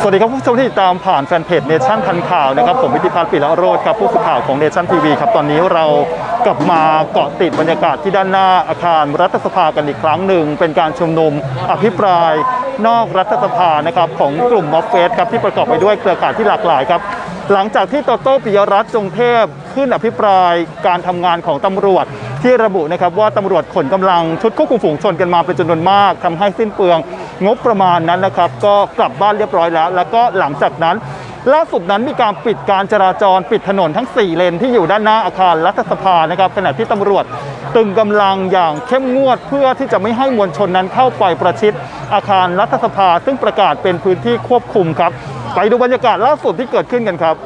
สวัสดีครับผู้ชมที่ติดตามผ่านแฟนเพจเนชั่นทันข่าวนะครับผมวิทิพัฒน์ปิละโรธครับผู้สื่อข่าวของเนชั่นทีวีครับตอนนี้เรากลับมาเกาะติดบรรยากาศที่ด้านหน้าอาคารรัฐสภากันอีกครั้งหนึ่ง เป็นการชุมนุมอภิปรายนอกรัฐสภานะครับของกลุ่มมอฟเฟสครับที่ประกอบไปด้วยเครือข่ายที่หลากหลายครับหลังจากที่โตโต้ปิยรัตน์จงเทพขึ้นอภิปรายการทำงานของตำรวจ ที่ระบุนะครับว่าตำรวจขนกำลังชุดควบคุมฝูงชนกันมาเป็นจำนวนมากทำให้สิ้นเปลืองงบประมาณนั้นนะครับ ก็กลับบ้านเรียบร้อยแล้ว แล้วก็หลังจากนั้น ล่าสุดนั้นมีการปิดการจราจรปิดถนนทั้ง 4 เลนที่อยู่ด้านหน้าอาคารรัฐสภานะครับขณะที่ตำรวจตึงกำลังอย่างเข้มงวดเพื่อที่จะไม่ให้มวลชนนั้นเข้าไปประชิดอาคารรัฐสภา ซึ่งประกาศเป็นพื้นที่ควบคุมครับ ไปดูบรรยากาศล่าสุดที่เกิดขึ้นกันครับ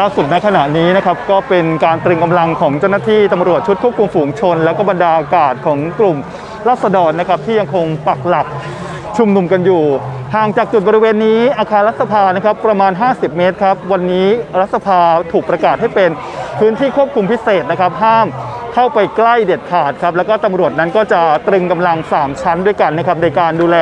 ล่าสุดในขณะนี้นะครับก็เป็นการตรึงกำลังของเจ้าหน้าที่ตำรวจชุดควบคุมฝูงชน แล้วก็บรรดาอากาศของกลุ่มรัษฎรนะครับที่ยังคงปักหลักชุมนุมกันอยู่ ห่างจากจุดบริเวณนี้อาคารรัฐสภานะครับประมาณ 50 เมตรครับ วันนี้รัฐสภาถูกประกาศให้เป็นพื้นที่ควบคุมพิเศษนะครับ ห้ามเข้าไปใกล้เด็ดขาดครับ แล้วก็ตำรวจนั้นก็จะตรึงกำลัง 3 ชั้นด้วยกันนะครับในการดูแล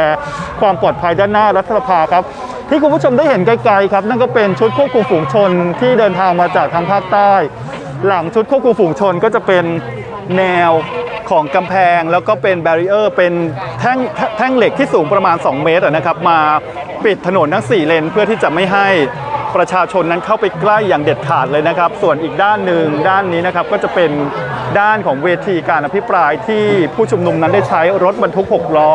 ความปลอดภัยด้านหน้ารัฐสภาครับ ที่คุณผู้ชมได้เห็นไกลๆครับนั่นก็เป็นชุดควบคุมฝูงชนที่เดินทางมาจากทางภาคใต้ หลังชุดควบคุมฝูงชนก็จะเป็นแนวของกำแพงแล้วก็เป็นแบรีเออร์เป็นแท่งแท่งเหล็กที่สูงประมาณ 2 เมตรนะครับมาปิดถนนทั้ง 4 เลนเพื่อที่จะไม่ให้ ประชาชนนั้นเข้าไปใกล้อย่างเด็ดขาดเลยนะครับ ส่วนอีกด้านหนึ่งด้านนี้นะครับก็จะเป็นด้านของเวทีการอภิปรายที่ผู้ชุมนุมนั้นได้ใช้รถบรรทุก 6 ล้อ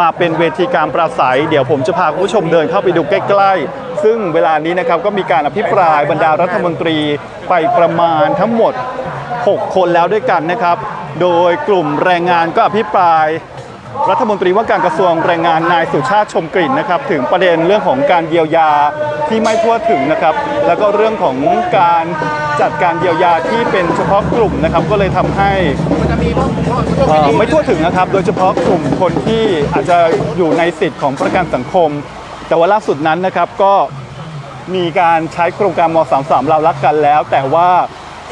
มาเป็นเวทีการปราศัย เดี๋ยวผมจะพาคุณผู้ชมเดินเข้าไปดูใกล้ ๆ ซึ่งเวลานี้นะครับก็มีการอภิปรายบรรดารัฐมนตรีไปประมาณทั้งหมด 6 คนแล้วด้วยกันนะครับ โดยกลุ่มแรงงานก็อภิปราย รัฐมนตรีว่าการกระทรวงแรงงานนายสุชาติชมกลิ่นนะครับ ถึงประเด็นเรื่องของการเยียวยาที่ไม่ทั่วถึงนะครับ แล้วก็เรื่องของการจัดการเยียวยาที่เป็นเฉพาะกลุ่มนะครับ ก็เลยทำให้เอ่อไม่ทั่วถึงนะครับ โดยเฉพาะกลุ่มคนที่อาจจะอยู่ในสิทธิ์ของประกันสังคม แต่ว่าล่าสุดนั้นนะครับก็มีการใช้โครงการม .33 เรารักกันแล้ว แต่ว่า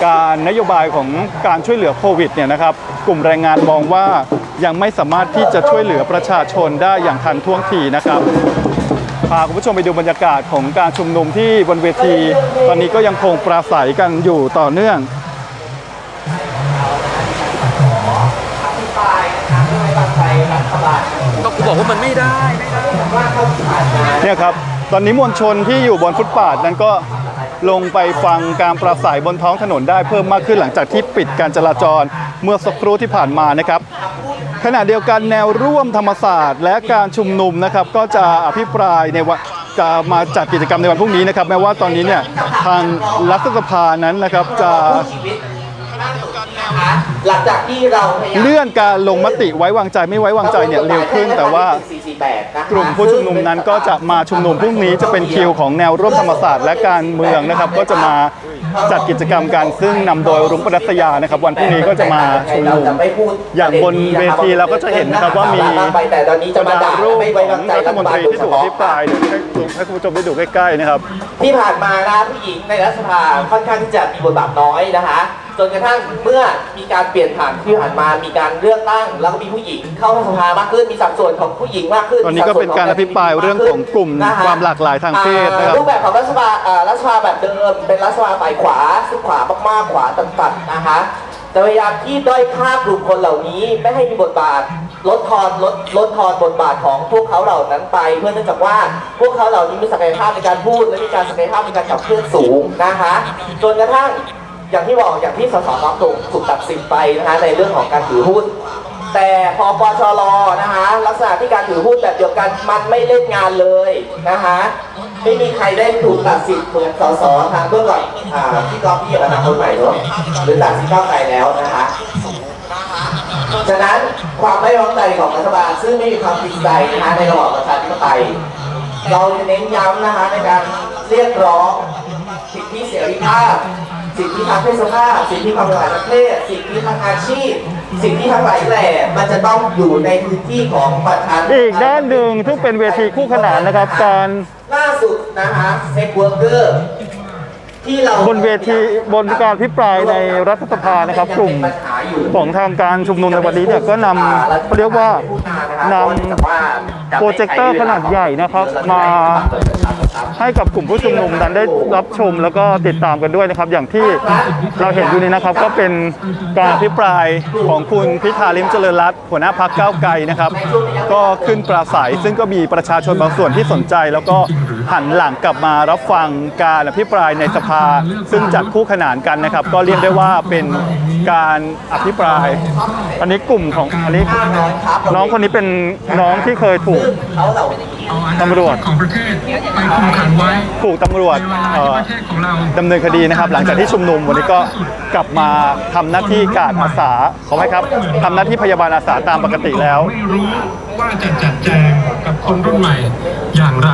การนโยบายของการช่วยเหลือโควิดเนี่ยนะครับ กลุ่มแรงงานมองว่ายังไม่สามารถที่จะช่วยเหลือประชาชนได้อย่างทันท่วงทีนะครับพาคุณผู้ชมไปดูบรรยากาศของการชุมนุมที่บนเวที ตอนนี้ก็ยังคงปราศัยกันอยู่ต่อเนื่องก็กูบอกว่ามันไม่ได้เนี่ยครับ ตอนนี้มวลชนที่อยู่บนฟุตบาทนั้นก็ ลงไปฟังการปราศัยบนท้องถนนได้เพิ่มมากขึ้นหลังจากที่ปิดการจราจรเมื่อสักครู่ที่ผ่านมานะครับขณะเดียวกันแนวร่วมธรรมศาสตร์และการชุมนุมนะครับก็จะอภิปรายในวันจะมาจัดกิจกรรมในวันพรุ่งนี้นะครับแม้ว่าตอนนี้เนี่ยทางรัฐสภานั้นนะครับจะหลังจากที่เราพยายามเลื่อนการลงมติไว้วางใจไม่ไว้วางใจเนี่ยเร็วขึ้นแต่ว่า กลุ่มผู้ชุมนุมนั้นก็จะมาชุมนุมพรุ่งนี้จะเป็นคิวของแนวร่วมธรรมศาสตร์และการเมืองนะครับ ก็จะมาจัดกิจกรรมกันซึ่งนำโดยรุ้งปนัสยานะครับ วันพรุ่งนี้ก็จะมาชุมนุมอย่างบนเวทีเราก็จะเห็นนะครับว่ามีแต่ตอนนี้จะมาด่ารูปไม่ขไว้องวางใจรัฐมนตรีที่ถูกอภิปรายเดี๋ยวให้ให้คุณผู้ชมได้ดูใกล้ๆนะครับที่ผ่านมานะผู้หญิงในรัฐสภาค่อนข้างที่จะมีบทบาทน้อยนะคะ จนกระทั่งเมื่อมีการเปลี่ยนผ่านที่ผ่านมา มีการเลือกตั้ง แล้วก็มีผู้หญิงเข้าสภามากขึ้น มีสัดส่วนของผู้หญิงมากขึ้นตอนนี้ก็เป็นการอภิปรายเรื่องของกลุ่มนะคะความหลากหลายทางเพศนะครับอ่ารูปแบบของรัฐสภาอ่ารัฐสภาแบบเดิม เป็นรัฐสภาฝ่ายขวาซึ่งขวามากๆขวาตัดๆนะคะแต่พยายามที่ด้อยค่ากลุ่มคนเหล่านี้ไม่ให้มีบทบาทลดทอนลดลดทอนบทบาทของพวกเขาเหล่านั้นไป เพื่อเนื่องจากว่าพวกเขาเหล่านี้มีศักยภาพในการพูดและมีการศักยภาพในการขับเคลื่อนสูงนะคะจนกระทั่ง อย่างที่บอกอย่างที่สสน้องถูกถูกตัดสินไปนะคะในเรื่องของการถือหุ้น แต่พอปชรนะคะลักษณะที่การถือหุ้นแบบเดียวกันมันไม่เล่นงานเลยนะคะไม่มีใครได้ถูกตัดสิทธิ์เหมือนสสทางเบื้องหลังอ่าพี่ก๊อฟพี่อนาคตใหม่เนาะหรือตัดสิทธิ์ก้าวไกลแล้วนะคะฉะนั้นความไม่ไว้วางใจของรัฐบาลซึ่งไม่มีความจริงใจนะคะในระบอบประชาธิปไตยเราจะเน้นย้ำนะคะในการเรียกร้องสิทธิเสรีภาพ สิทธิทางเพศสภาพสิทธิความหลากหลายทางเพศสิทธิทางอาชีพ สิทธิทางหลายแหล่มันจะต้องอยู่ในพื้นที่ของประชาธิปไตยอีกด้านหนึ่งซึ่งเป็นเวทีคู่ขนานนะครับการล่าสุดนะคะเซ็กเวิร์กเกอร์ที่เรา บนเวทีบนการพิปรายในรัฐสภานะครับ กลุ่มของทางการชุมนุมในวันนี้เนี่ยก็นำเขาเรียกว่านำโปรเจคเตอร์ขนาดใหญ่นะครับ มาให้กับกลุ่มผู้ชุมนุมนั้นได้รับชมแล้วก็ติดตามกันด้วยนะครับ อย่างที่เราเห็นอยู่นี้นะครับ ก็เป็นการพิปรายของคุณพิธาลิมเจริญรัตน์หัวหน้าพักก้าวไกลนะครับ ก็ขึ้นปราศัยซึ่งก็มีประชาชนบางส่วนที่สนใจ แล้วก็หันหลังกลับมารับฟังการอภิปรายในสภาซึ่งจัดคู่ขนานกันนะครับ ก็เรียกได้ว่าเป็นการอภิปราย อันนี้กลุ่มของอันนี้น้องคนนี้เป็นน้องที่เคยถูกเขาเหล่านี้เอาอนาตำรวจคตของประเทศไปคุมขังไว้ถูกตำรวจในเวลาเอ่ที่อประเทศของเราดำเนินคดีนะครับ หลังจากที่ชุมนุมวันนี้ก็กลับมาทำหน้าที่การอาสาขอไหมครับทำหน้าที่พยาบาลอาสาตามปกติแล้วไม่รู้ว่าจะจัดแจงกับคนรุ่นใหม่อย่างไร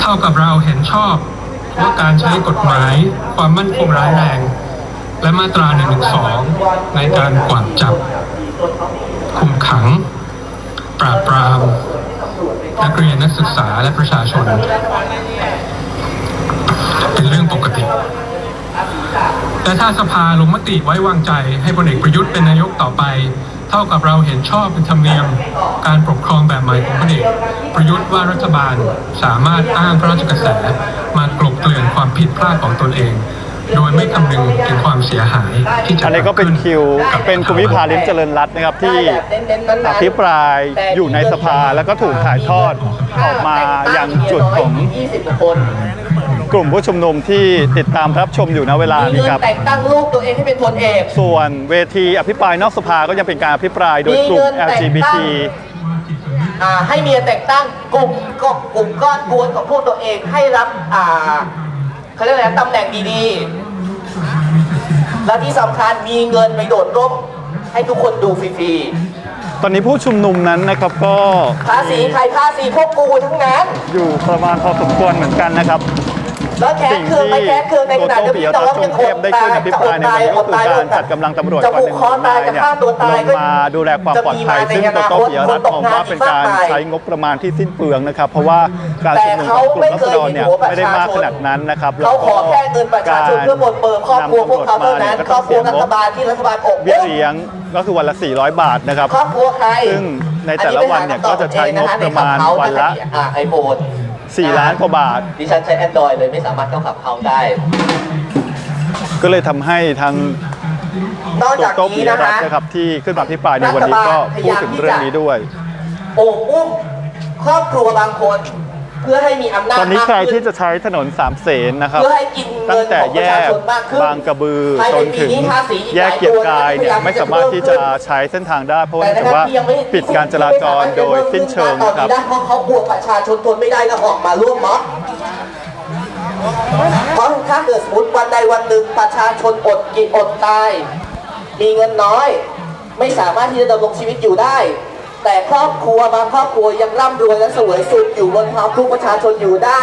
เท่ากับเราเห็นชอบว่าการใช้กฎหมายความมั่นคงร้ายแรง และมาตรา1นึในการกวาดจับ คุมขัง ปราบปราม นักเรียนนักศึกษาและประชาชน เป็นเรื่องปกติแต่ถ้าสภาลงมติไว้วางใจให้พลเอกประยุทธ์เป็นนายกต่อไป เท่ากับเราเห็นชอบเป็นธรรมเนียมการปกครองแบบใหม่ของพลเอกประยุทธ์ว่ารัฐบาลสามารถอ้างพระราชกระแสมากลบเกลื่อนความผิดพลาดของตนเอง โดยไม่คำนึงถึงความเสียหายที่จะอันนี้ก็เป็นคิวกับเป็นคุณวิภาลิมเจริญรัตน์นะครับที่อภิปรายอยู่ในสภาแล้วก็ถูกถ่ายทอดออกมายังจุดของ20 กว่าคนกลุ่มผู้ชุมนุมที่ติดตามรับชมอยู่ณเวลามีนี้เงินครับ แต่งตั้งลูกตัวเองให้เป็นพลเอก ส่วนเวทีอภิปรายนอกสภาก็ยังเป็นการอภิปรายโดยกลุ่ม มีเงินแต่งตั้ง LGBT อ่าให้เมียแต่งตั้งกลุ่มก็กลุ่มก้อนกวนของพวกตัวเองให้รับอ่าเขาเรียกอะไรนะตำแหน่งดีๆ และที่สำคัญมีเงินไปโดดร่มให้ทุกคนดูฟรีตอนนี้ผู้ชุมนุมนั้นนะครับก็ๆภาษีใครภาษีพวกกูทั้งนั้น อยู่ประมาณพอสมควรเหมือนกันนะครับ แล้วแค้นเคืองไม่แค้นเคืองในขณะเดียวกันแต่ว่ายังอดได้ตาขึ้ยนอภิปรายในวันนี้ก็คือการจัดกำลังตำรวจจะกว่าผูหกนึ่งคอตายนายจะเนี่ยฆ่าตัวลตายงมาดูแลความปลอดภัยซึ่งโตโต้ปิยรัตน์มองว่าเป็นการใช้งบประมาณที่สิ้นเปลืองนะครับ เพราะว่าการแต่ชุมนุมเขาของกลุ่ไม่มรัเคษยฎรเห็นเนี่ยหัวประไม่ได้ชามากชขนนาดนั้นนะครับเขาขอแค่เงินประชาชนเพื่อบนเปิดครอบครัวพวกเขาเท่านั้นครอบครัวรัฐบาลที่รัฐบาลอกเบี้ยเลี้ยงก็คือวันละ 400 บาทนะครับ ครอบครัวใครซึ่งในแต่ละวันเนี่ยก็จะใช้งบประมาณวันละ ไอโฟน 4 ล้านกว่าบาท ดิฉันใช้ Android เลยไม่สามารถเข้าขับเขาได้ ก็เลยทำให้ทางนอกโตจากโต้ปินี้ยนะรัตคะ น์นะครับที่ขึ้นมาพิปรายในวันนี้ก็พูดถึงเรื่องนี้ด้วย โอบอุ้มครอบครัวบางคน เพื่อให้มีอำนาจตอนนี้มากใครขึ้ที่จะใช้ถนนสามเสนนะครับ เพื่อให้กินเงิตั้งนแต่ของปแยระชากชนมากขึ้น บางกระบือภายจในนปีถึงนี้ภาษีอีกแยกหลายเกียรติกายเนี่ยตัวนะไม่สามารถที่จะใช้เส้นทางได้เพราะว่าแต่เนื่องนะจากว่าครับที่ยังไม่ปิดการจราจรโดยสิ้นเชิงตอนนะครับนี้ได้เพราะเขากลัวประชาชนทนไม่ได้ก็ออกมาร่วมม็อบเพราะถ้าเกิดสมมติวันใดวันหนึ่งประชาชนอดกินอดตาย มีเงินน้อย ไม่สามารถที่จะดำรงชีวิตอยู่ได้ แต่ครอบครัวบางครอบครัวยังร่ำรวยและเสวยสุขอยู่บนท้องทุกประชาชนอยู่ได้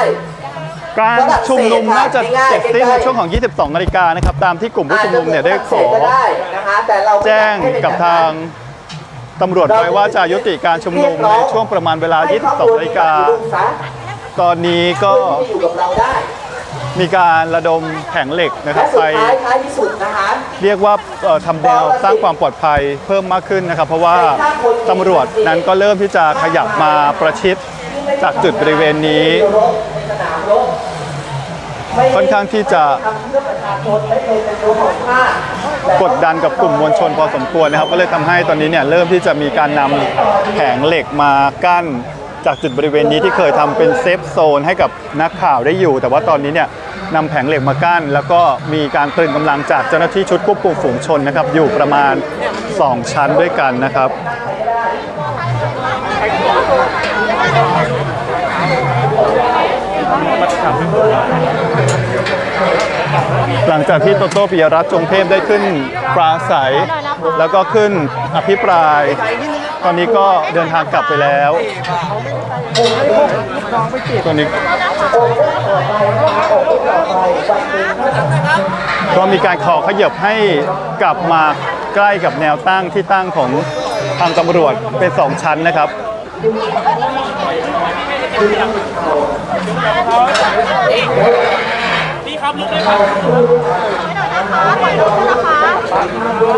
การชุมนุมน่าจะเสร็จสิ้นในช่วงของ 22 นาฬิกานะครับ ตามที่กลุ่มผู้ชุมนุมเนี่ยได้ขอก็ได้นะคะแต่เราไม่แจ้งอยาให้เป็นกับแบบทางนั้นตำรวจไว้ว่าจะยุติการชุมนุมในช่วงประมาณเวลา 22 นาฬิกา ตอนนี้ก็ มีการระดมแผงเหล็กนะคและรับสุไปดท้ายท้ายที่สุดนะคะเรียกว่าเอ่อทำแนวสร้างความปลอดภัยเพิ่มมากขึ้นนะครับ เพราะว่าตำรวจนั้นก็เริ่มที่จะขยับมาประชิดจากจุดบริเวณนี้รบในสนามรบไม่ค่อนข้างที่จะทำเพื่อประชาชนไม่เคยเป็นตัวของชาติกดดันกับกลุ่มมวลชนพอสมควรนะครับ ก็เลยทำให้ตอนนี้เนี่ยเริ่มที่จะมีการนำแผงเหล็กมากั้นจากจุดบริเวณนี้ที่เคยทำเป็นเซฟโซนให้กับนักข่าวได้อยู่ แต่ว่าตอนนี้เนี่ย นำแผงเหล็กมากั้น แล้วก็มีการตรึงกำลังจากเจ้าหน้าที่ชุดควบคุมฝูงชนนะครับ อยู่ประมาณ 2 ชั้นด้วยกันนะครับหลังจากที่โตโต้ปิยรัตน์จงเทพได้ขึ้นปราศัย แล้วก็ขึ้นอภิปราย ตอนนี้ก็เดินทางกลับไปแล้วตอนนี้ก็มีการขอขยับให้กลับมาใกล้กับแนวตั้งที่ตั้งของทางตำรวจเป็นสองชั้นนะครับ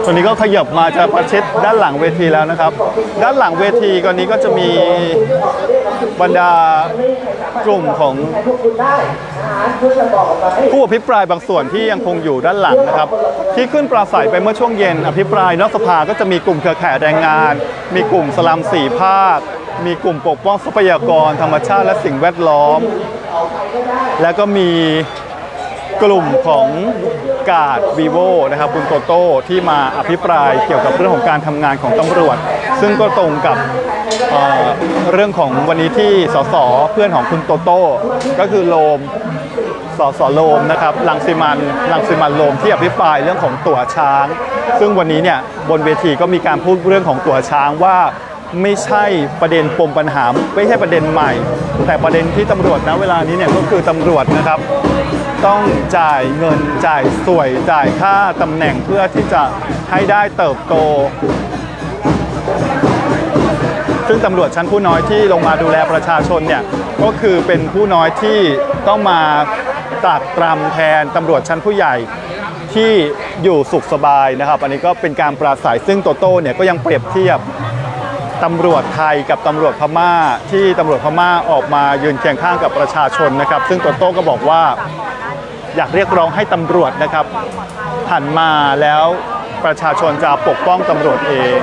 ตอนนี้ก็ขยับมาจะประชิดด้านหลังเวทีแล้วนะครับ ด้านหลังเวทีก่อนนี้ก็จะมีบรรดากลุ่มของผู้อภิปรายบางส่วนที่ยังคงอยู่ด้านหลังนะครับ ที่ขึ้นปราศัยไปเมื่อช่วงเย็น อภิปรายนอกสภาก็จะมีกลุ่มเครือข่ายแรงงาน มีกลุ่มสลัมสีภาค มีกลุ่มปกป้องทรัพยากร ธรรมชาติและสิ่งแวดล้อม แล้วก็มี กลุ่มของกาดวีโวนะครับคุณโตโต้ที่มาอภิปรายเกี่ยวกับเรื่องของการทำงานของตำรวจ ซึ่งก็ตรงกับเอ่อเรื่องของวันนี้ที่สสเพื่อนของคุณโตโต้ก็คือโลมสสโลมนะครับลังสิมันลังสิมันโลมที่อภิปรายเรื่องของตั๋วช้าง ซึ่งวันนี้เนี่ยบนเวทีก็มีการพูดเรื่องของตั๋วช้างว่า ไม่ใช่ประเด็นปมปัญหา ไม่ใช่ประเด็นใหม่ แต่ประเด็นที่ตำรวจนะเวลานี้เนี่ยก็คือตำรวจนะครับ ต้องจ่ายเงินจ่ายสวยจ่ายค่าตำแหน่งเพื่อที่จะให้ได้เติบโต ซึ่งตำรวจชั้นผู้น้อยที่ลงมาดูแลประชาชนเนี่ยก็คือเป็นผู้น้อยที่ต้องมาตรากตรำแทนตำรวจชั้นผู้ใหญ่ที่อยู่สุขสบายนะครับ อันนี้ก็เป็นการปราศัยซึ่งโตโต้เนี่ยก็ยังเปรียบเทียบ ตำรวจไทยกับตำรวจพม่า ที่ตำรวจพม่าออกมายืนเคียงข้างกับประชาชนนะครับ ซึ่งตัวโต้ก็บอกว่าอยากเรียกร้องให้ตำรวจนะครับหันมาแล้วประชาชนจะปกป้องตำรวจเอง